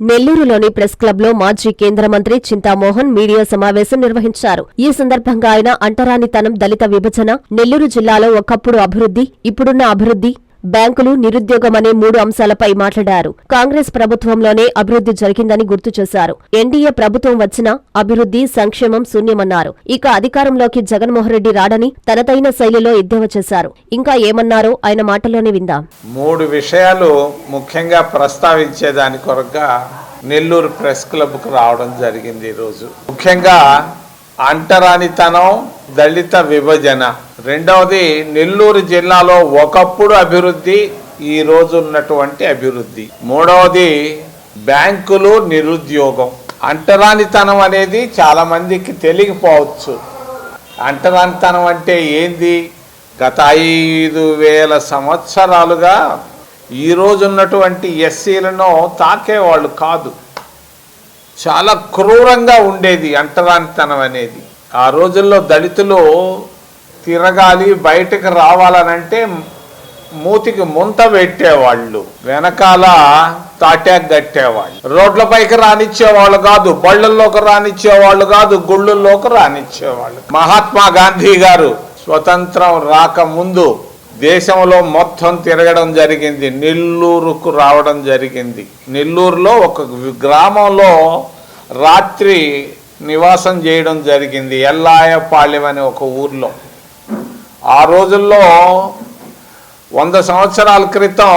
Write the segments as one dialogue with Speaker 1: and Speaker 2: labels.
Speaker 1: నెల్లూరులోని ప్రెస్ క్లబ్లో మాజీ కేంద్ర మంత్రి చింతామోహన్ మీడియా సమావేశం నిర్వహించారు. ఈ సందర్భంగా ఆయన అంటరానితనం దళిత విభజన నెల్లూరు జిల్లాలో ఒకప్పుడు అభివృద్ధి ఇప్పుడున్న అభివృద్ధి బ్యాంకులు నిరుద్యోగం అనే మూడు అంశాలపై మాట్లాడారు. కాంగ్రెస్ ప్రభుత్వంలోనే అభివృద్ధి జరిగిందని గుర్తు చేశారు. ఎన్డీఏ ప్రభుత్వం వచ్చినా అభివృద్ధి సంక్షేమం శూన్యమన్నారు. ఇక అధికారంలోకి జగన్మోహన్ రెడ్డి రాడని తనదైన శైలిలో ఎద్దేవా చేశారు. ఇంకా ఏమన్నారో ఆయన మాటల్లోనే విందాం.
Speaker 2: మూడు విషయాలు ముఖ్యంగా ప్రస్తావించేదాని కొరగా నెల్లూరు ప్రెస్ క్లబ్కు రావడం జరిగింది ఈరోజు. ముఖ్యంగా అంటరానితనం దళిత విభజన. రెండవది నెల్లూరు జిల్లాలో ఒకప్పుడు అభివృద్ధి ఈ రోజు ఉన్నటువంటి అభివృద్ధి. మూడవది బ్యాంకులు నిరుద్యోగం. అంటరానితనం అనేది చాలా మందికి తెలియకపోవచ్చు. అంటరానితనం అంటే ఏంది? గత ఐదు వేల సంవత్సరాలుగా ఈ రోజు ఉన్నటువంటి ఎస్సీలను తాకేవాళ్ళు కాదు. చాలా క్రూరంగా ఉండేది అంటరానితనం అనేది. ఆ రోజుల్లో దళితులు తిరగాలి బయటకు రావాలనంటే మూతికి ముంత పెట్టేవాళ్ళు వెనకాల తాటాక్ కట్టేవాళ్ళు. రోడ్లపైకి రానిచ్చేవాళ్ళు కాదు బళ్ళల్లోకి రానిచ్చేవాళ్ళు కాదు గుళ్ళల్లోకి రానిచ్చేవాళ్ళు. మహాత్మా గాంధీ గారు స్వతంత్రం రాకముందు దేశంలో మొత్తం తిరగడం జరిగింది నెల్లూరుకు రావడం జరిగింది. నెల్లూరులో ఒక గ్రామంలో రాత్రి నివాసం చేయడం జరిగింది ఎల్లాయపాలెం అనే ఒక ఊర్లో. ఆ రోజుల్లో వంద సంవత్సరాల క్రితం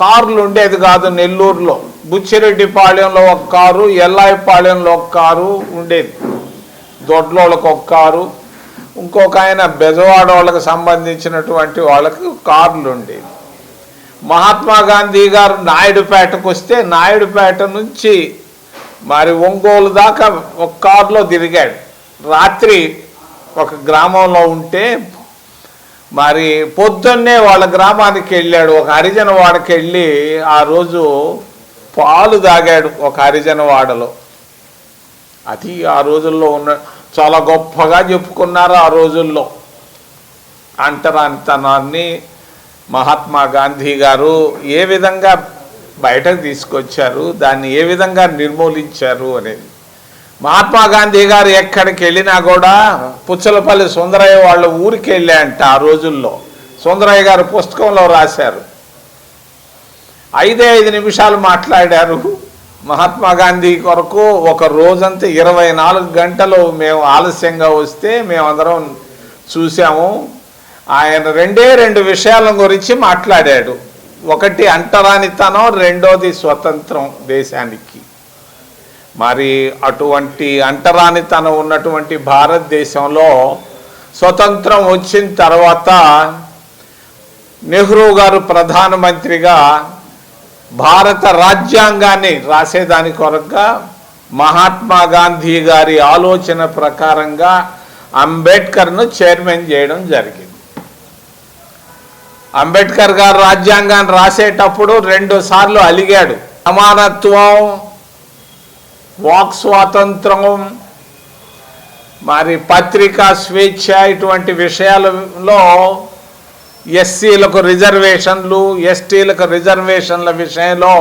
Speaker 2: కార్లు ఉండేది కాదు నెల్లూరులో. బుచ్చిరెడ్డిపాళెంలో ఒక కారు ఎల్లాయిపాళెంలో ఒక కారు ఉండేది. దొడ్లోళ్ళకి ఒక కారు ఇంకొక ఆయన బెజవాడ వాళ్ళకి సంబంధించినటువంటి వాళ్ళకి కార్లు ఉండేవి. మహాత్మా గాంధీ గారు నాయుడుపేటకు వస్తే నాయుడుపేట నుంచి మరి ఒంగోలు దాకా ఒక కారులో తిరిగాడు. రాత్రి ఒక గ్రామంలో ఉంటే మరి పొద్దున్నే వాళ్ళ గ్రామానికి వెళ్ళాడు. ఒక హరిజన వాడకి వెళ్ళి ఆ రోజు పాలు తాగాడు ఒక హరిజన వాడలో. అది ఆ రోజుల్లో ఉన్న చాలా గొప్పగా చెప్పుకున్నారు ఆ రోజుల్లో. అంటరానితనాన్ని మహాత్మా గాంధీ గారు ఏ విధంగా బయటకు తీసుకొచ్చారు దాన్ని ఏ విధంగా నిర్మూలించారు అనేది. మహాత్మా గాంధీ గారు ఎక్కడికి వెళ్ళినా కూడా పుచ్చలపల్లి సుందరయ్య వాళ్ళ ఊరికి వెళ్ళాయంట ఆ రోజుల్లో. సుందరయ్య గారు పుస్తకంలో రాశారు. ఐదే ఐదు నిమిషాలు మాట్లాడారు. మహాత్మా గాంధీ కొరకు ఒక రోజంతా ఇరవై నాలుగు గంటలు మేము ఆలస్యంగా వస్తే మేమందరం చూసాము. ఆయన రెండే రెండు విషయాల గురించి మాట్లాడాడు. ఒకటి అంటరానితనం రెండోది స్వతంత్రం దేశానికి. మరి అటువంటి అంటరానితనం ఉన్నటువంటి భారతదేశంలో స్వతంత్రం వచ్చిన తర్వాత నెహ్రూ గారు ప్రధానమంత్రిగా భారత రాజ్యాంగాన్ని రాసేదాని కొరగా మహాత్మా గాంధీ గారి ఆలోచన ప్రకారంగా అంబేద్కర్ను చైర్మన్ చేయడం జరిగింది. అంబేద్కర్ గారు రాజ్యాంగాన్ని రాసేటప్పుడు రెండు సార్లు అలిగాడు. సమానత్వం వాక్ స్వాతంత్రం మరి పత్రికా స్వేచ్ఛ ఇటువంటి విషయాలలో ఎస్సీలకు రిజర్వేషన్లు ఎస్టీలకు రిజర్వేషన్ల విషయంలో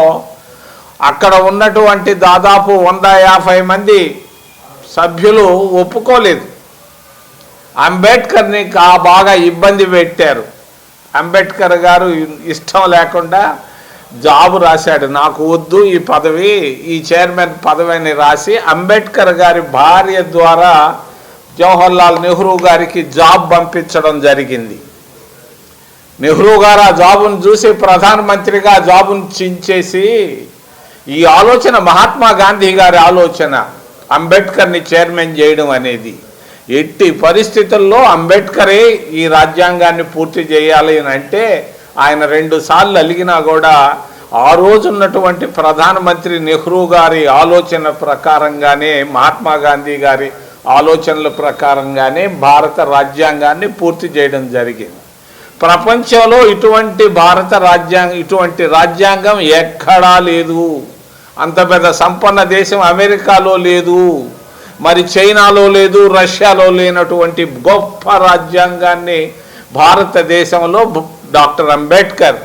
Speaker 2: అక్కడ ఉన్నటువంటి దాదాపు వంద యాభై మంది సభ్యులు ఒప్పుకోలేదు. అంబేద్కర్ని బాగా ఇబ్బంది పెట్టారు. అంబేద్కర్ గారు ఇష్టం లేకుండా జాబు రాశాడు. నాకు వద్దు ఈ పదవి ఈ చైర్మన్ పదవిని రాసి అంబేద్కర్ గారి భార్య ద్వారా జవహర్లాల్ నెహ్రూ గారికి జాబ్ పంపించడం జరిగింది. నెహ్రూ గారు ఆ జాబును చూసి ప్రధానమంత్రిగా జాబును చించేసి ఈ ఆలోచన మహాత్మా గాంధీ గారి ఆలోచన అంబేద్కర్ని చైర్మన్ చేయడం అనేది. ఎట్టి పరిస్థితుల్లో అంబేద్కరే ఈ రాజ్యాంగాన్ని పూర్తి చేయాలి అని అంటే ఆయన రెండు సార్లు అలిగినా కూడా ఆ రోజున్నటువంటి ప్రధానమంత్రి నెహ్రూ గారి ఆలోచన ప్రకారంగానే మహాత్మా గాంధీ గారి ఆలోచనల ప్రకారంగానే భారత రాజ్యాంగాన్ని పూర్తి చేయడం జరిగింది. ప్రపంచంలో ఇటువంటి భారత రాజ్యాంగం ఇటువంటి రాజ్యాంగం ఎక్కడా లేదు. అంత పెద్ద సంపన్న దేశం అమెరికాలో లేదు. మరి చైనాలో లేదు రష్యాలో లేనటువంటి గొప్ప రాజ్యాంగాన్ని భారతదేశంలో డాక్టర్ అంబేద్కర్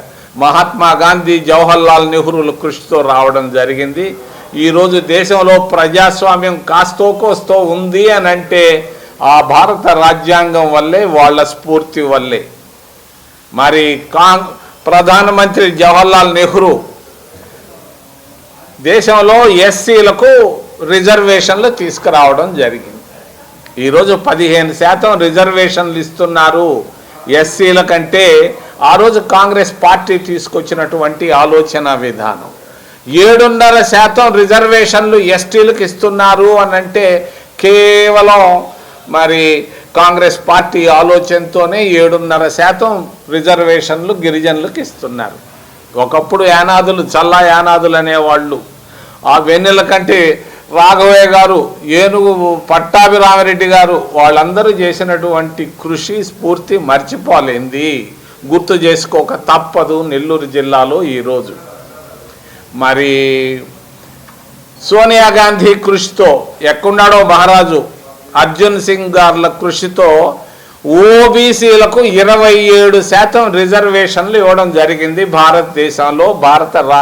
Speaker 2: మహాత్మా గాంధీ జవహర్లాల్ నెహ్రూల కృషితో రావడం జరిగింది. ఈరోజు దేశంలో ప్రజాస్వామ్యం కాస్తో కోస్తో ఉంది అని అంటే ఆ భారత రాజ్యాంగం వల్లే వాళ్ళ స్ఫూర్తి వల్లే. మరి కాంగ్ ప్రధానమంత్రి జవహర్లాల్ నెహ్రూ దేశంలో ఎస్సీలకు రిజర్వేషన్లు తీసుకురావడం జరిగింది. ఈరోజు పదిహేను శాతం రిజర్వేషన్లు ఇస్తున్నారు ఎస్సీల కంటే. ఆ రోజు కాంగ్రెస్ పార్టీ తీసుకొచ్చినటువంటి ఆలోచన విధానం. ఏడున్నర శాతం రిజర్వేషన్లు ఎస్టీలకు ఇస్తున్నారు అని అంటే కేవలం మరి కాంగ్రెస్ పార్టీ ఆలోచనతోనే ఏడున్నర శాతం రిజర్వేషన్లు గిరిజనులకు ఇస్తున్నారు. ఒకప్పుడు యానాదులు చల్లా యానాదులు అనేవాళ్ళు. ఆ వెన్నెల కంటే రాఘవయ్య గారు ఏనుగు పట్టాభిరామరెడ్డి గారు వాళ్ళందరూ చేసినటువంటి కృషి స్ఫూర్తి మర్చిపోలేంది. గుర్తు చేసుకోక తప్పదు నెల్లూరు జిల్లాలో ఈరోజు మరి సోనియా గాంధీ కృషితో ఎక్కడున్నాడో మహారాజు? అర్జున్ సింగ్ గార్ల కృషితో ఓబీసీలకు ఇరవై ఏడు శాతం రిజర్వేషన్లు ఇవ్వడం జరిగింది. భారతదేశంలో భారత రా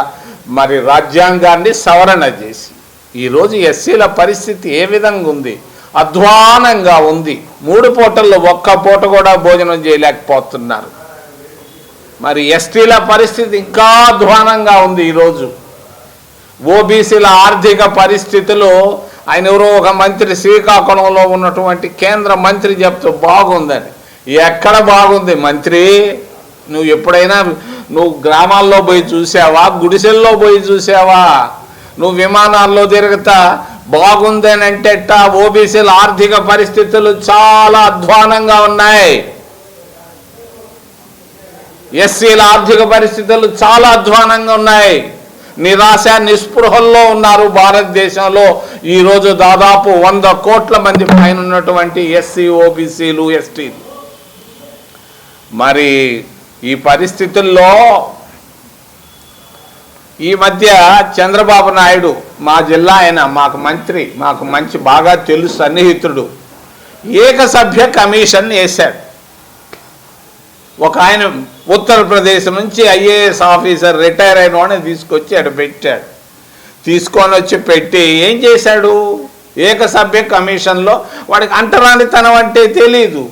Speaker 2: మరి రాజ్యాంగాన్ని సవరణ చేసి. ఈరోజు ఎస్సీల పరిస్థితి ఏ విధంగా ఉంది? అధ్వానంగా ఉంది. మూడు పూటల్లో ఒక్క పూట కూడా భోజనం చేయలేకపోతున్నారు. మరి ఎస్టీల పరిస్థితి ఇంకా అధ్వానంగా ఉంది ఈరోజు ఓబీసీల ఆర్థిక పరిస్థితులు ఆయన ఎవరో ఒక మంత్రి శ్రీకాకుళంలో ఉన్నటువంటి కేంద్ర మంత్రి చెప్తూ బాగుందని. ఎక్కడ బాగుంది మంత్రి? నువ్వు ఎప్పుడైనా నువ్వు గ్రామాల్లో పోయి చూసావా? గుడిసెల్లో పోయి చూసావా? నువ్వు విమానాల్లో తిరుగుతా బాగుందని అంటే ఓబీసీల ఆర్థిక పరిస్థితులు చాలా అధ్వానంగా ఉన్నాయి. ఎస్సీల ఆర్థిక పరిస్థితులు చాలా అధ్వానంగా ఉన్నాయి. నిరాశ నిస్పృహల్లో ఉన్నారు భారతదేశంలో. ఈరోజు దాదాపు వంద కోట్ల మంది పైన ఉన్నటువంటి ఎస్సీ ఓబీసీలు ఎస్టీలు. మరి ఈ పరిస్థితుల్లో ఈ మధ్య చంద్రబాబు నాయుడు మా జిల్లా ఆయన మాకు మంత్రి మాకు మంచి బాగా తెలుసు సన్నిహితుడు. ఏకసభ్య కమిషన్ వేశాడు. ఒక ఆయన ఉత్తరప్రదేశ్ నుంచి ఐఏఎస్ ఆఫీసర్ రిటైర్ అయిన వాడిని తీసుకొచ్చి అక్కడ పెట్టాడు. తీసుకొని వచ్చి పెట్టి ఏం చేశాడు? ఏకసభ్య కమిషన్లో వాడికి అంటరానితనం అంటే తెలీదు.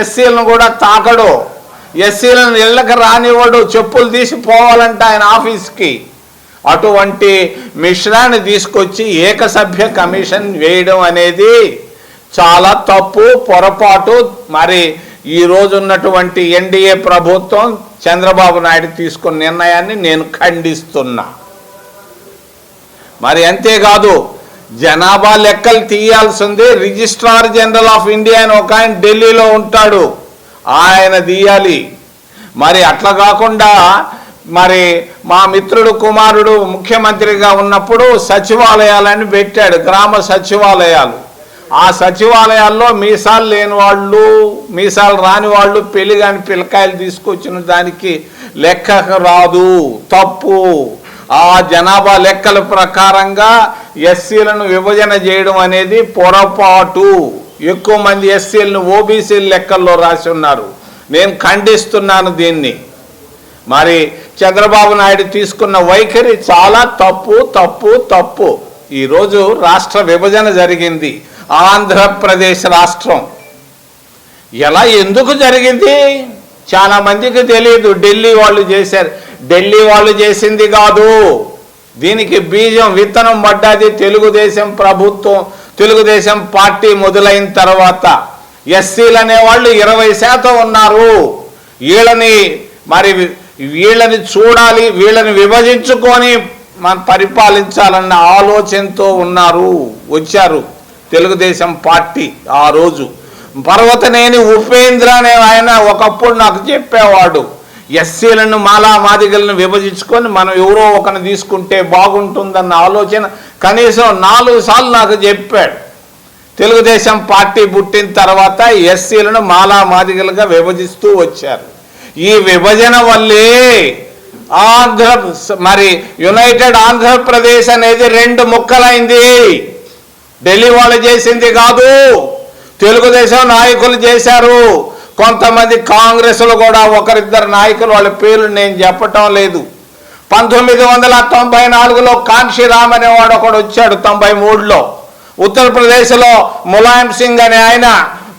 Speaker 2: ఎస్సీలను కూడా తాకడు. ఎస్సీలను ఇళ్ళకి రానివ్వడు. చెప్పులు తీసి పోవాలంటే ఆయన ఆఫీస్కి. అటువంటి మిశ్రాన్ని తీసుకొచ్చి ఏకసభ్య కమిషన్ వేయడం అనేది చాలా తప్పు పొరపాటు. మరి ఈ రోజు ఉన్నటువంటి ఎన్డీఏ ప్రభుత్వం చంద్రబాబు నాయుడు తీసుకున్న నిర్ణయాన్ని నేను ఖండిస్తున్నా. మరి అంతేకాదు జనాభా లెక్కలు తీయాల్సింది. రిజిస్ట్రార్ జనరల్ ఆఫ్ ఇండియా అని ఒక ఆయన ఢిల్లీలో ఉంటాడు. ఆయన తీయాలి. మరి అట్లా కాకుండా మరి మా మిత్రుడు కుమారుడు ముఖ్యమంత్రిగా ఉన్నప్పుడు సచివాలయాలని పెట్టాడు గ్రామ సచివాలయాలు. ఆ సచివాలయాల్లో మీసాలు లేని వాళ్ళు మీసాలు రాని వాళ్ళు పెళ్ళి కాని పిల్లకాయలు తీసుకొచ్చిన దానికి లెక్క రాదు తప్పు. ఆ జనాభా లెక్కల ప్రకారంగా ఎస్సీలను విభజన చేయడం అనేది పొరపాటు. ఎక్కువ మంది ఎస్సీలను ఓబీసీ లెక్కల్లో రాసి ఉన్నారు. నేను ఖండిస్తున్నాను దీన్ని. మరి చంద్రబాబు నాయుడు తీసుకున్న వైఖరి చాలా తప్పు తప్పు తప్పు. ఈరోజు రాష్ట్ర విభజన జరిగింది. ఆంధ్రప్రదేశ్ రాష్ట్రం. ఎలా ఎందుకు జరిగింది? చాలా మందికి తెలియదు ఢిల్లీ వాళ్ళు చేశారు. ఢిల్లీ వాళ్ళు చేసింది కాదు. దీనికి బీజం విత్తనం పడ్డది తెలుగుదేశం ప్రభుత్వం తెలుగుదేశం పార్టీ మొదలైన తర్వాత. ఎస్సీలు అనేవాళ్ళు ఇరవై శాతం ఉన్నారు. వీళ్ళని మరి వీళ్ళని చూడాలి వీళ్ళని విభజించుకొని మనం పరిపాలించాలన్న ఆలోచనతో ఉన్నారు వచ్చారు తెలుగుదేశం పార్టీ ఆ రోజు. పర్వతనేని ఉపేంద్ర అనే ఆయన ఒకప్పుడు నాకు చెప్పేవాడు ఎస్సీలను మాలా మాదిగలను విభజించుకొని మనం ఎవరో ఒకరిని తీసుకుంటే బాగుంటుందన్న ఆలోచన కనీసం నాలుగు సార్లు నాకు చెప్పాడు. తెలుగుదేశం పార్టీ పుట్టిన తర్వాత ఎస్సీలను మాలా మాదిగలుగా విభజిస్తూ వచ్చారు. ఈ విభజన వల్లే ఆంధ్ర మరి యునైటెడ్ ఆంధ్రప్రదేశ్ అనేది రెండు ముక్కలైంది. ఢిల్లీ వాళ్ళు చేసింది కాదు. తెలుగుదేశం నాయకులు చేశారు. కొంతమంది కాంగ్రెస్లు కూడా ఒకరిద్దరు నాయకులు వాళ్ళ పేర్లు నేను చెప్పటం లేదు. పంతొమ్మిది వందల తొంభై నాలుగులో కాంశీరామ్ అనేవాడు ఒకడు వచ్చాడు తొంభై మూడులో. ఉత్తరప్రదేశ్లో ములాయం సింగ్ అనే ఆయన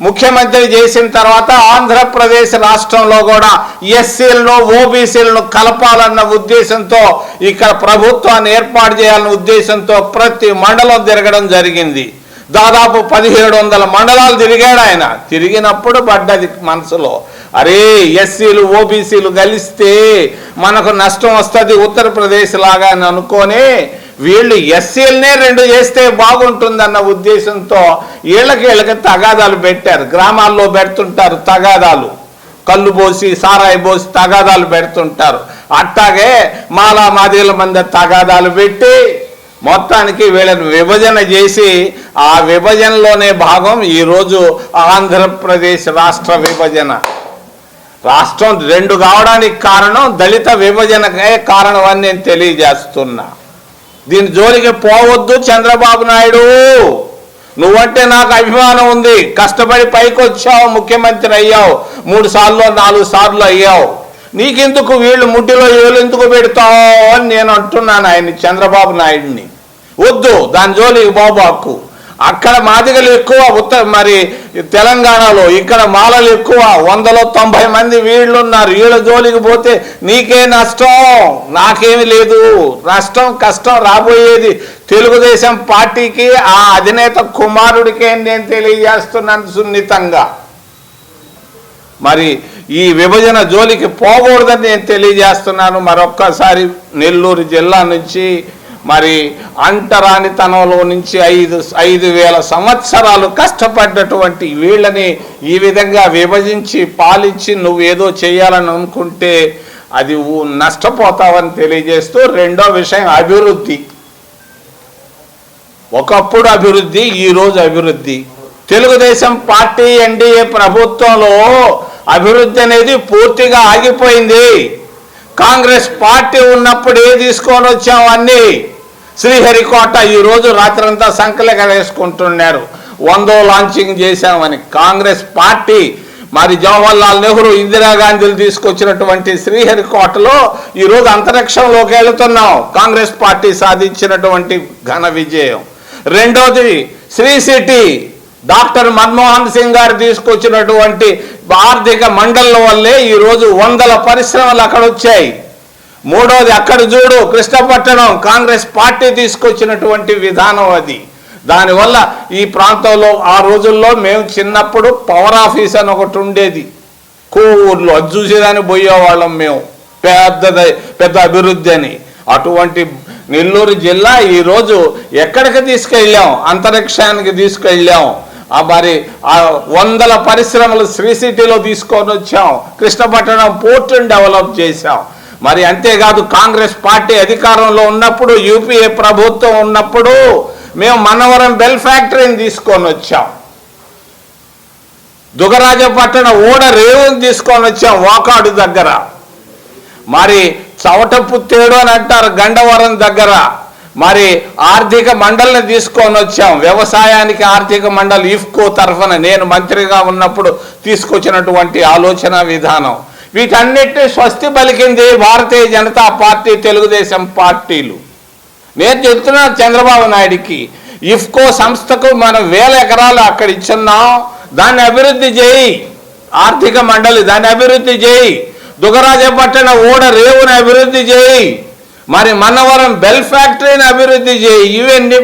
Speaker 2: ముఖ్యమంత్రి చేసిన తర్వాత ఆంధ్రప్రదేశ్ రాష్ట్రంలో కూడా ఎస్సీలను ఓబీసీలను కలపాలన్న ఉద్దేశంతో ఇక్కడ ప్రభుత్వాన్ని ఏర్పాటు చేయాలన్న ఉద్దేశంతో ప్రతి మండలం తిరగడం జరిగింది. దాదాపు పదిహేడు వందల మండలాలు తిరిగాడు ఆయన. తిరిగినప్పుడు పడ్డది మనసులో. అరే ఎస్సీలు ఓబీసీలు కలిస్తే మనకు నష్టం వస్తుంది ఉత్తరప్రదేశ్ లాగా అని అనుకోనే వీళ్ళు ఎస్సీలనే రెండు చేస్తే బాగుంటుందన్న ఉద్దేశంతో వీళ్ళకి వీళ్ళకి తగాదాలు పెట్టారు. గ్రామాల్లో పెడుతుంటారు తగాదాలు. కళ్ళు పోసి సారాయి పోసి తగాదాలు పెడుతుంటారు. అట్టాగే మాలా మాదిల మంది తగాదాలు పెట్టి మొత్తానికి వీళ్ళని విభజన చేసి ఆ విభజనలోనే భాగం ఈరోజు ఆంధ్రప్రదేశ్ రాష్ట్ర విభజన. రాష్ట్రం రెండు కావడానికి కారణం దళిత విభజనకే కారణం అని నేను తెలియజేస్తున్నా. దీని జోలికి పోవద్దు చంద్రబాబు నాయుడు. నువ్వంటే నాకు అభిమానం ఉంది. కష్టపడి పైకి వచ్చావు ముఖ్యమంత్రి అయ్యావు. మూడు సార్లు నాలుగు సార్లు అయ్యావు. నీకెందుకు వీళ్ళు ముడ్డిలో ఏళ్ళు ఎందుకు పెడతావు అని నేను అంటున్నాను ఆయన చంద్రబాబు నాయుడిని. వద్దు దాని జోలికి బాబాకు అక్కడ మాదిగలు ఎక్కువ ఉత్తర మరి తెలంగాణలో ఇక్కడ మాలలు ఎక్కువ వందలో తొంభై మంది వీళ్ళు ఉన్నారు వీళ్ళ జోలికి పోతే నీకే నష్టం. నాకేమి లేదు. నష్టం కష్టం రాబోయేది తెలుగుదేశం పార్టీకి ఆ అధినేత కుమారుడికే నేను తెలియజేస్తున్నాను సున్నితంగా. మరి ఈ విభజన జోలికి పోకూడదని నేను తెలియజేస్తున్నాను. మరొక్కసారి నెల్లూరు జిల్లా నుంచి మరి అంటరానితనంలో నుంచి ఐదు ఐదు వేల సంవత్సరాలు కష్టపడ్డటువంటి వీళ్ళని ఈ విధంగా విభజించి పాలించి నువ్వు ఏదో చేయాలని అనుకుంటే అది నష్టపోతావని తెలియజేస్తూ రెండో విషయం అభివృద్ధి. ఒకప్పుడు అభివృద్ధి ఈరోజు అభివృద్ధి. తెలుగుదేశం పార్టీ ఎన్డీఏ ప్రభుత్వంలో అభివృద్ధి అనేది పూర్తిగా ఆగిపోయింది. కాంగ్రెస్ పార్టీ ఉన్నప్పుడు ఏ తీసుకొని వచ్చాం అన్నీ? శ్రీహరికోట ఈరోజు రాత్రంతా సంకలక వేసుకుంటున్నారు. వందో లాంచింగ్ చేశామని కాంగ్రెస్ పార్టీ మరి జవహర్లాల్ నెహ్రూ ఇందిరాగాంధీలు తీసుకొచ్చినటువంటి శ్రీహరికోటలో ఈరోజు అంతరిక్షంలోకి వెళుతున్నాం. కాంగ్రెస్ పార్టీ సాధించినటువంటి ఘన విజయం. రెండోది శ్రీ సిటీ డాక్టర్ మన్మోహన్ సింగ్ గారు తీసుకొచ్చినటువంటి ఆర్థిక మండలం వల్లే ఈరోజు వందల పరిశ్రమలు అక్కడ వచ్చాయి. మూడోది అక్కడ చూడు కృష్ణపట్టణం కాంగ్రెస్ పార్టీ తీసుకొచ్చినటువంటి విధానం అది. దానివల్ల ఈ ప్రాంతంలో ఆ రోజుల్లో మేము చిన్నప్పుడు పవర్ ఆఫీస్ అని ఒకటి ఉండేది. కోవూరులో అది చూసేదాన్ని పోయేవాళ్ళం మేము. పెద్దది పెద్ద అభివృద్ధి అని. అటువంటి నెల్లూరు జిల్లా ఈరోజు ఎక్కడికి తీసుకెళ్ళాం? అంతరిక్షానికి తీసుకెళ్ళాం. ఆ మరి ఆ వందల పరిశ్రమలు శ్రీ సిటీలో తీసుకొని వచ్చాం. కృష్ణపట్టణం పోర్టును డెవలప్ చేశాం. మరి అంతేకాదు కాంగ్రెస్ పార్టీ అధికారంలో ఉన్నప్పుడు యూపీఏ ప్రభుత్వం ఉన్నప్పుడు మేము మనవరం బెల్ ఫ్యాక్టరీని తీసుకొని వచ్చాం. దుగరాజపట్టణ ఓడ రేవుని తీసుకొని వచ్చాం వాకాడు దగ్గర. మరి చవట పుత్తేడు అని అంటారు గండవరం దగ్గర. మరి ఆర్థిక మండలిని తీసుకొని వచ్చాం. వ్యవసాయానికి ఆర్థిక మండలి ఇఫ్కో తరఫున నేను మంత్రిగా ఉన్నప్పుడు తీసుకొచ్చినటువంటి ఆలోచన విధానం. వీటన్నిటిని స్వస్తి పలికింది భారతీయ జనతా పార్టీ తెలుగుదేశం పార్టీలు. నేను చెప్తున్నాను చంద్రబాబు నాయుడికి ఇఫ్కో సంస్థకు మనం వేల ఎకరాలు అక్కడ ఇచ్చున్నాం దాన్ని అభివృద్ధి చేయి. ఆర్థిక మండలి దాన్ని అభివృద్ధి చేయి. దుగరాజపట్టణ ఓడ రేవుని అభివృద్ధి చేయి. మరి మనవరం బెల్ ఫ్యాక్టరీని అభివృద్ధి చేయి. ఇవన్నీ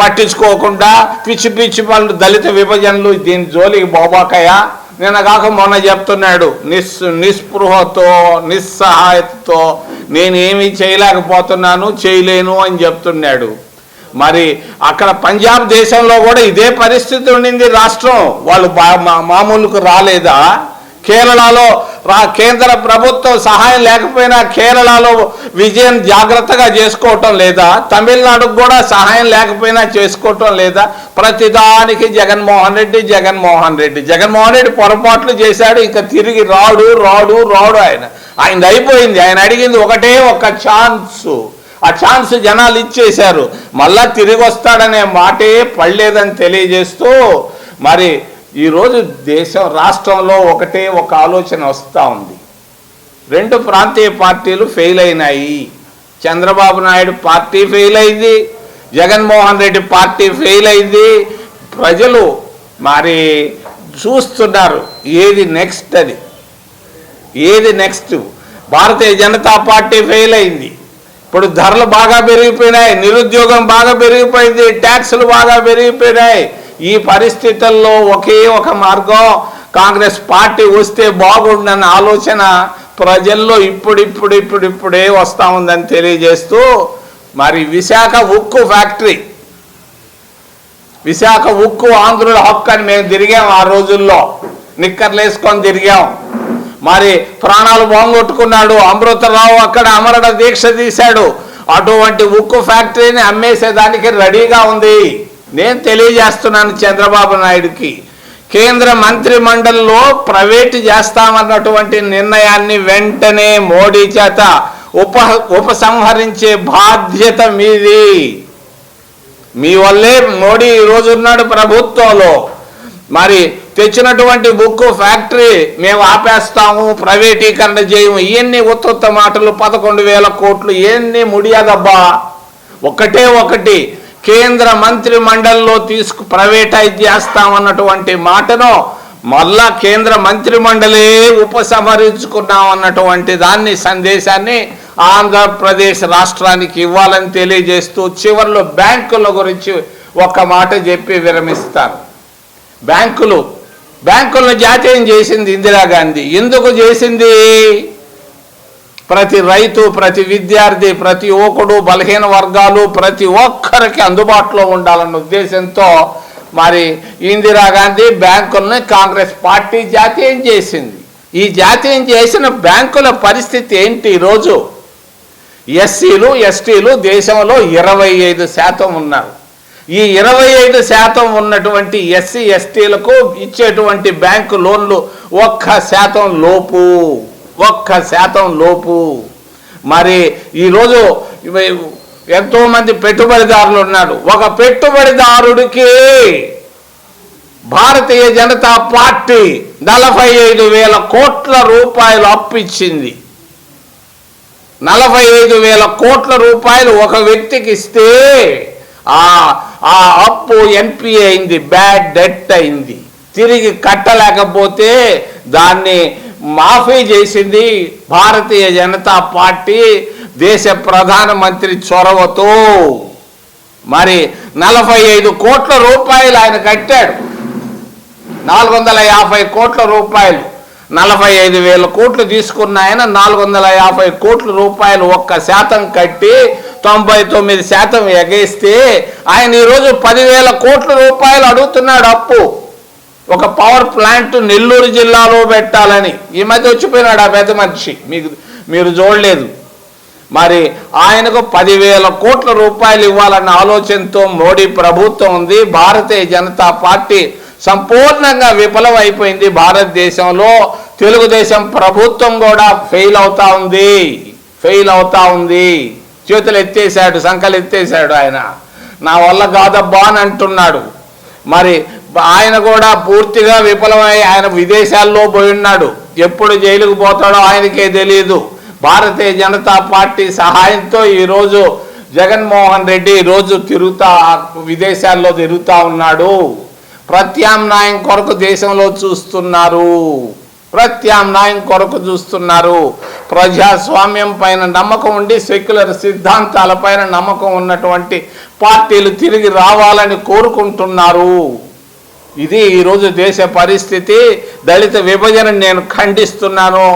Speaker 2: పట్టించుకోకుండా పిచ్చి పిచ్చి పనులు దళిత విభజనలు దీని జోలికి బాబాకయా నిన్న కాక మొన్న చెప్తున్నాడు నిస్ నిస్పృహతో నిస్సహాయతతో నేనేమి చేయలేకపోతున్నాను చేయలేను అని చెప్తున్నాడు. మరి అక్కడ పంజాబ్ దేశంలో కూడా ఇదే పరిస్థితి ఉండింది రాష్ట్రం. వాళ్ళు బా- మా- మామూలుకు రాలేదా? కేరళలో రా కేంద్ర ప్రభుత్వం సహాయం లేకపోయినా కేరళలో విజయం జాగ్రత్తగా చేసుకోవటం లేదా తమిళనాడుకు కూడా సహాయం లేకపోయినా చేసుకోవటం లేదా ప్రతిదానికి జగన్మోహన్ రెడ్డి జగన్మోహన్ రెడ్డి. జగన్మోహన్ రెడ్డి పొరపాట్లు చేశాడు ఇంకా తిరిగి రాడు రాడు రాడు ఆయన. ఆయన అయిపోయింది. ఆయన అడిగింది ఒకటే ఒక ఛాన్సు. ఆ ఛాన్స్ జనాలు ఇచ్చేశారు. మళ్ళా తిరిగి వస్తాడనే మాటే పడలేదని తెలియజేస్తూ మరి ఈరోజు దేశం రాష్ట్రంలో ఒకటే ఒక ఆలోచన వస్తూ ఉంది. రెండు ప్రాంతీయ పార్టీలు ఫెయిల్ అయినాయి. చంద్రబాబు నాయుడు పార్టీ ఫెయిల్ అయింది. జగన్మోహన్ రెడ్డి పార్టీ ఫెయిల్ అయింది. ప్రజలు మరి చూస్తున్నారు ఏది నెక్స్ట్ అది. ఏది next Bharatiya Janata party fail అయింది. ఇప్పుడు ధరలు బాగా పెరిగిపోయినాయి నిరుద్యోగం బాగా పెరిగిపోయింది ట్యాక్సులు బాగా పెరిగిపోయినాయి. ఈ పరిస్థితుల్లో ఒకే ఒక మార్గం. కాంగ్రెస్ పార్టీ వస్తే బాగుండన్న ఆలోచన ప్రజల్లో ఇప్పుడిప్పుడు ఇప్పుడిప్పుడే వస్తూ ఉందని తెలియజేస్తూ మరి విశాఖ ఉక్కు ఫ్యాక్టరీ. విశాఖ ఉక్కు ఆంధ్రుల హక్కు అని మేము తిరిగాం ఆ రోజుల్లో. నిక్కర్లు వేసుకొని తిరిగాం. మరి ప్రాణాలు పోగొట్టుకున్నాడు అమృతరావు అక్కడ అమరణ దీక్ష తీశాడు. అటువంటి ఉక్కు ఫ్యాక్టరీని అమ్మేసేదానికి రెడీగా ఉంది. నేను తెలియజేస్తున్నాను చంద్రబాబు నాయుడుకి. కేంద్ర మంత్రి మండలిలో ప్రైవేటు చేస్తామన్నటువంటి నిర్ణయాన్ని వెంటనే మోడీ చేత ఉప ఉపసంహరించే బాధ్యత మీది. మీ వల్లే మోడీ ఈరోజు ఉన్నాడు ప్రభుత్వంలో. మరి తెచ్చినటువంటి బుక్ ఫ్యాక్టరీ మేము ఆపేస్తాము ప్రైవేటీకరణ చేయము ఇవన్నీ ఉత్తత్త మాటలు పదకొండు వేల కోట్లు ఇవన్నీ ముడియాదబ్బా ఒకటే ఒకటి కేంద్ర మంత్రి మండలిలో తీసుకు ప్రైవేటైజ్ చేస్తామన్నటువంటి మాటను మళ్ళా కేంద్ర మంత్రి మండలే ఉపసంహరించుకున్నాం అన్నటువంటి దాన్ని సందేశాన్ని ఆంధ్రప్రదేశ్ రాష్ట్రానికి ఇవ్వాలని తెలియజేస్తూ చివరిలో బ్యాంకుల గురించి ఒక మాట చెప్పి విరమిస్తారు. బ్యాంకులు బ్యాంకులను జాతీయం చేసింది ఇందిరాగాంధీ. ఎందుకు చేసింది? ప్రతి రైతు ప్రతి విద్యార్థి ప్రతి యువకుడు బలహీన వర్గాలు ప్రతి ఒక్కరికి అందుబాటులో ఉండాలన్న ఉద్దేశంతో మరి ఇందిరాగాంధీ బ్యాంకుల్ని కాంగ్రెస్ పార్టీ జాతీయం చేసింది. ఈ జాతీయం చేసిన బ్యాంకుల పరిస్థితి ఏంటి ఈరోజు? ఎస్సీలు ఎస్టీలు దేశంలో ఇరవై ఐదు శాతం ఉన్నారు. ఈ ఇరవై ఐదు శాతం ఉన్నటువంటి ఎస్సీ ఎస్టీలకు ఇచ్చేటువంటి బ్యాంకు లోన్లు ఒక్క శాతం లోపు. ఒక్క శాతం లోపు. మరి ఈరోజు ఎంతో మంది పెట్టుబడిదారులు ఉన్నారు. ఒక పెట్టుబడిదారుడికి భారతీయ జనతా పార్టీ నలభై ఐదు వేల కోట్ల రూపాయలు అప్పిచ్చింది నలభై ఐదు వేల కోట్ల రూపాయలు ఒక వ్యక్తికి ఇస్తే ఆ ఆ అప్పు ఎన్పి అయింది బ్యాడ్ డెట్ అయింది. తిరిగి కట్టలేకపోతే దాన్ని మాఫీ చేసింది భారతీయ జనతా పార్టీ దేశ ప్రధానమంత్రి చొరవతో. మరి నలభై ఐదు కోట్ల రూపాయలు ఆయన కట్టాడు. నాలుగు వందల యాభై కోట్ల రూపాయలు. నలభై ఐదు వేల కోట్లు తీసుకున్న ఆయన నాలుగు వందల యాభై కోట్ల రూపాయలు ఒక్క శాతం కట్టి తొంభై తొమ్మిది శాతం ఎగేస్తే ఆయన ఈరోజు పదివేల కోట్ల రూపాయలు అడుగుతున్నాడు అప్పు. ఒక పవర్ ప్లాంట్ నెల్లూరు జిల్లాలో పెట్టాలని. ఈ మధ్య వచ్చిపోయినాడు ఆ పెద్ద మనిషి. మీకు మీరు చూడలేదు. మరి ఆయనకు పదివేల కోట్ల రూపాయలు ఇవ్వాలన్న ఆలోచనతో మోడీ ప్రభుత్వం ఉంది. భారతీయ జనతా పార్టీ సంపూర్ణంగా విఫలమైపోయింది. భారతదేశంలో తెలుగుదేశం ప్రభుత్వం కూడా ఫెయిల్ అవుతా ఉంది. ఫెయిల్ అవుతా ఉంది. చేతులు ఎత్తేసాడు సంకలు ఎత్తేసాడు ఆయన. నా వల్ల కాదబ్బా అని అంటున్నాడు. మరి ఆయన కూడా పూర్తిగా విఫలమై ఆయన విదేశాల్లో పోయి ఉన్నాడు. ఎప్పుడు జైలుకు పోతాడో ఆయనకే తెలియదు భారతీయ జనతా పార్టీ సహాయంతో ఈరోజు జగన్మోహన్ రెడ్డి ఈరోజు తిరుగుతా విదేశాల్లో తిరుగుతూ ఉన్నాడు. ప్రత్యామ్నాయం కొరకు దేశంలో చూస్తున్నారు. ప్రత్యామ్నాయం కొరకు చూస్తున్నారు. ప్రజాస్వామ్యం పైన నమ్మకం ఉండి సెక్యులర్ సిద్ధాంతాల పైన నమ్మకం ఉన్నటువంటి పార్టీలు తిరిగి రావాలని కోరుకుంటున్నారు. ఇది ఈరోజు దేశ పరిస్థితి. దళిత విభజన నేను ఖండిస్తున్నాను.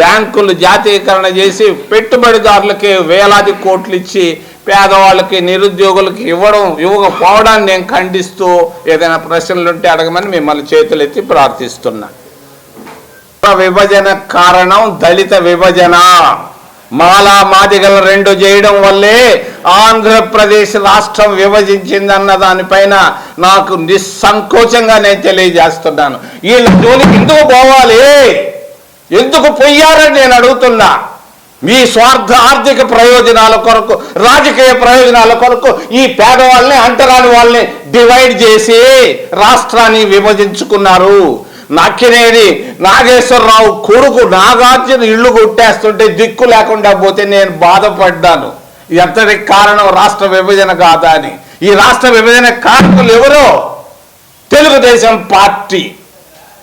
Speaker 2: బ్యాంకులు జాతీయకరణ చేసి పెట్టుబడిదారులకి వేలాది కోట్లు ఇచ్చి పేదవాళ్ళకి నిరుద్యోగులకి ఇవ్వడం ఇవ్వకపోవడాన్ని నేను ఖండిస్తూ ఏదైనా ప్రశ్నలు ఉంటే అడగమని మిమ్మల్ని చేతులెత్తి ప్రార్థిస్తున్నా. విభజన కారణం దళిత విభజన. మాలా మాదిగల రెండు చేయడం వల్లే ఆంధ్రప్రదేశ్ రాష్ట్రం విభజించిందన్న దానిపైన నాకు నిస్సంకోచంగా నేను తెలియజేస్తున్నాను. వీళ్ళ జోలికి ఎందుకు పోవాలి? ఎందుకు పోయారని నేను అడుగుతున్నా. మీ స్వార్థ ఆర్థిక ప్రయోజనాల కొరకు రాజకీయ ప్రయోజనాల కొరకు ఈ పేదవాళ్ళని అంటరాని వాళ్ళని డివైడ్ చేసి రాష్ట్రాన్ని విభజించుకున్నారు. నక్కినేని నాగేశ్వరరావు కొడుకు నాగార్జున ఇల్లు కొట్టేస్తుంటే దిక్కు లేకుండా పోతే నేను బాధపడ్డాను. ఎంతటికి కారణం రాష్ట్ర విభజన కాదా అని. ఈ రాష్ట్ర విభజన కారకులు ఎవరో? తెలుగుదేశం పార్టీ.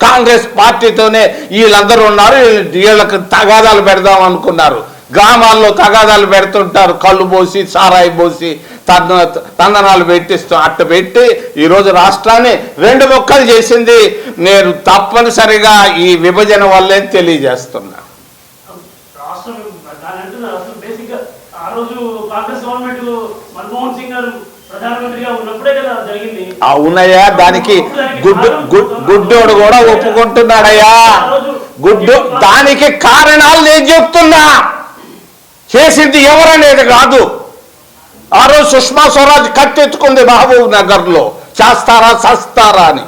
Speaker 2: కాంగ్రెస్ పార్టీతోనే వీళ్ళందరూ ఉన్నారు వీళ్ళకి తగాదాలు పెడదాం అనుకున్నారు. గ్రామాల్లో తగాదాలు పెడుతుంటారు కళ్ళు పోసి సారాయి పోసి తన తందనాలు పెట్టిస్తాం అట్ట పెట్టి ఈరోజు రాష్ట్రాన్ని రెండు మొక్కలు చేసింది. నేను తప్పనిసరిగా ఈ విభజన వల్లే తెలియజేస్తున్నా. అవునయ్యా దానికి గుడ్డు గుడ్డోడు కూడా ఒప్పుకుంటున్నాడయ్యా. గుడ్డు దానికి కారణాలు నేను చెప్తున్నా. చేసింది ఎవరనేది కాదు. ఆ రోజు సుష్మా స్వరాజ్ కట్టెత్తుకుంది మహబూబ్ నగర్లో. చేస్తారా చేస్తారా చస్తారా అని.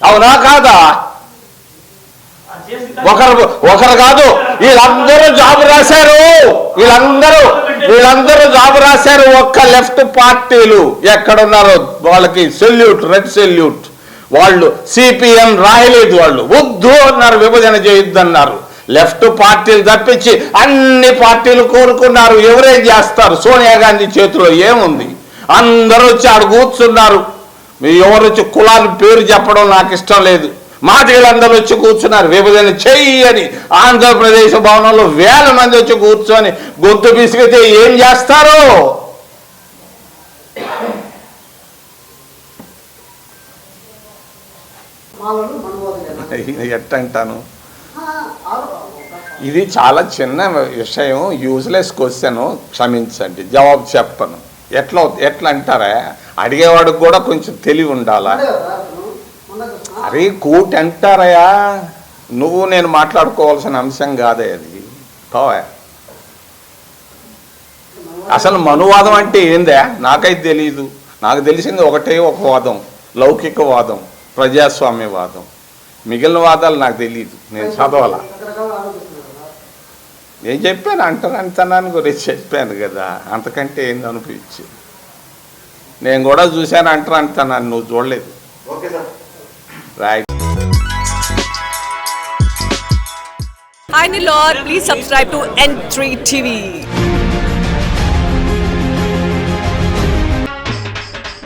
Speaker 2: అవునా కాదా? ఒకరు ఒకరు కాదు వీళ్ళందరూ జాబ్ రాశారు. వీళ్ళందరూ వీళ్ళందరూ జాబ్ రాశారు ఒక్క లెఫ్ట్ పార్టీలు. ఎక్కడున్నారో వాళ్ళకి సెల్యూట్ రెడ్ సెల్యూట్. వాళ్ళు సిపిఎం రాయలేదు వాళ్ళు. వద్దు అన్నారు విభజన చేయొద్దన్నారు. లెఫ్ట్ పార్టీలు తప్పించి అన్ని పార్టీలు కోరుకున్నారు. ఎవరేం చేస్తారు? సోనియా గాంధీ చేతిలో ఏముంది? అందరూ వచ్చి ఆడ కూర్చున్నారు. మీ ఎవరు వచ్చి కులాల పేరు చెప్పడం నాకు ఇష్టం లేదు. మాదిగలందరూ వచ్చి కూర్చున్నారు. విభజన చెయ్యి అని ఆంధ్రప్రదేశ్ భవనంలో వేల మంది వచ్చి కూర్చొని గొంతు పిసిగితే ఏం చేస్తారో? ఎట్టంటాను? ఇది చాలా చిన్న విషయం యూజ్లెస్ క్వశ్చన్ క్షమించండి జవాబు చెప్పను. ఎట్లా ఎట్లా అంటారా? అడిగేవాడికి కూడా కొంచెం తెలివి ఉండాలా? అరే కోట్ అంటారయా? నువ్వు నేను మాట్లాడుకోవాల్సిన అంశం కాదే అది. పోవా అసలు మనువాదం అంటే ఏందే? నాకైతే తెలియదు నాకు తెలిసింది ఒకటే ఒక వాదం లౌకిక వాదం ప్రజాస్వామ్యవాదం మిగిలిన వాదాలు నాకు తెలియదు నేను చదవాల. నేను చెప్పాను అంటరానితనాన్ని గురించి చెప్పాను కదా. అంతకంటే ఏంది అనిపించి నేను కూడా చూశాను అంటరానితనాన్ని నువ్వు చూడలేదు. Right
Speaker 3: Hi Nilor, please subscribe to N3 TV.